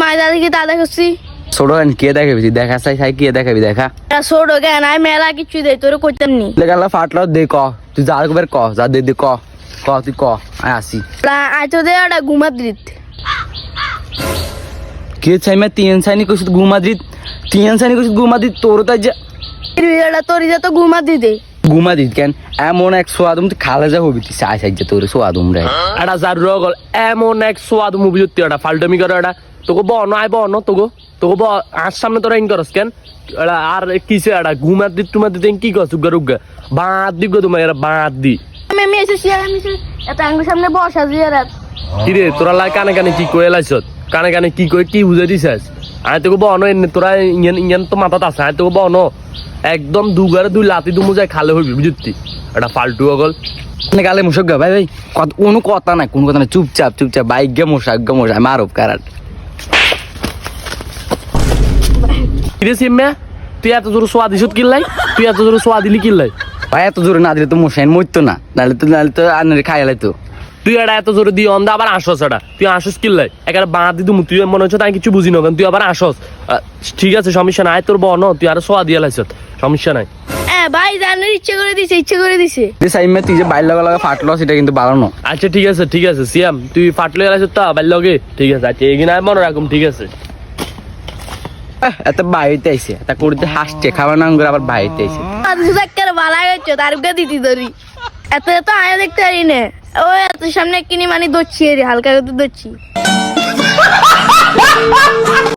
মায় দাদিকে তা দেখছি ছোট গান কে দেখাবি? দেখা চাই চাই কে দেখাবি? দেখা। ছোট জ্ঞান আমি মেলা কিছু দেই তোরে কইতাম নি। লেগালা ফাটলো দে ক। তুই যা একবার ক যা দে দে ক। ক তুই ক আয় আসি। আজ তো দে ওটা ঘুমাত কে চাই মে তিন সাইনি কইছিস ঘুমা দিত তিন সাইনি কইছিস ঘুমা দিত তোর তো যে তোর যে তো ঘুমাত দিতে ঘুমা দিত কেন? এমন এক সোয়াদম তুই খালে যা হবি তুই চাই যে তোর সোয়াদম রে। এটা যার রগল এমন এক সোয়াদ মুভি হচ্ছে এটা ফাল্টামি করে এটা তোকে বন আয় বন তোকে। তোকে ব আর সামনে তোরা ইন করস কেন? এটা আর কিসে এটা ঘুমার দি টুমার দিতে কি করছ উগা উগা বাদ দি গো তোমার এরা বাদ দি। আমি আমি এসে সিয়ার আমি এত আঙ্গুর সামনে বসা জিয়ার কিরে তোরা লাই কানে কানে কি কয়ে লাইছত কানে কানে কি কয়ে কি বুঝাই দিছিস? আয় তোকে বন এনে তোরা ইঞ্জান ইঞ্জান তো মাথাত আছে আয় তোকে বন একদম দুগারে দুই লাতি দুমু যায় খালে হইবি বুঝতি? এটা ফালতু অগল গালে মুসক গা ভাই ভাই কত কোনো কথা নাই কোনো কথা নাই চুপচাপ চুপচাপ বাইক গে মশা গে মশা মারব কারাট। কিরে সিম্মা? তুই এত জোর সোয়া দিছত কিল্লাই? তুই এত জোর সোয়া দিলি কিল্লাই? ভাই এত জোরে না দিলে তো মশাইন মরতো না নাহলে তো নাহলে তো আনারে খাই লাইতো। তুই এটা এত জোরে দিয়ে অন্ধা আবার আসস এটা তুই আসস কিল্লাই একেবারে বাঁ দিদু তুই মনে হচ্ছে তাই কিছু বুঝি না তুই আবার আসস। ঠিক আছে সমস্যা নাই তোর বন তুই আর সোয়া দিয়ে লাইছত সমস্যা নাই। ভাই জানার ইচ্ছে করে দিছে ইচ্ছে করে দিছে। যে সাইমে তুই যে বাইর লাগা লাগা ফাটলো সেটা কিন্তু ভালো না আচ্ছা ঠিক আছে ঠিক আছে সিয়াম তুই ফাটলে তো আবার লগে। ঠিক আছে আচ্ছা এগিয়ে মনে রাখুম ঠিক আছে। এত বাইরে আইছে তা করতে হাসছে খাবার নাম করে আবার বাইরে আইছে। আর একটা গেছে তার উপরে দিতি ধরি। এত এত আয়া দেখতে পারি না। ও এত সামনে কিনি মানে দচ্ছি হালকা করে দচ্ছি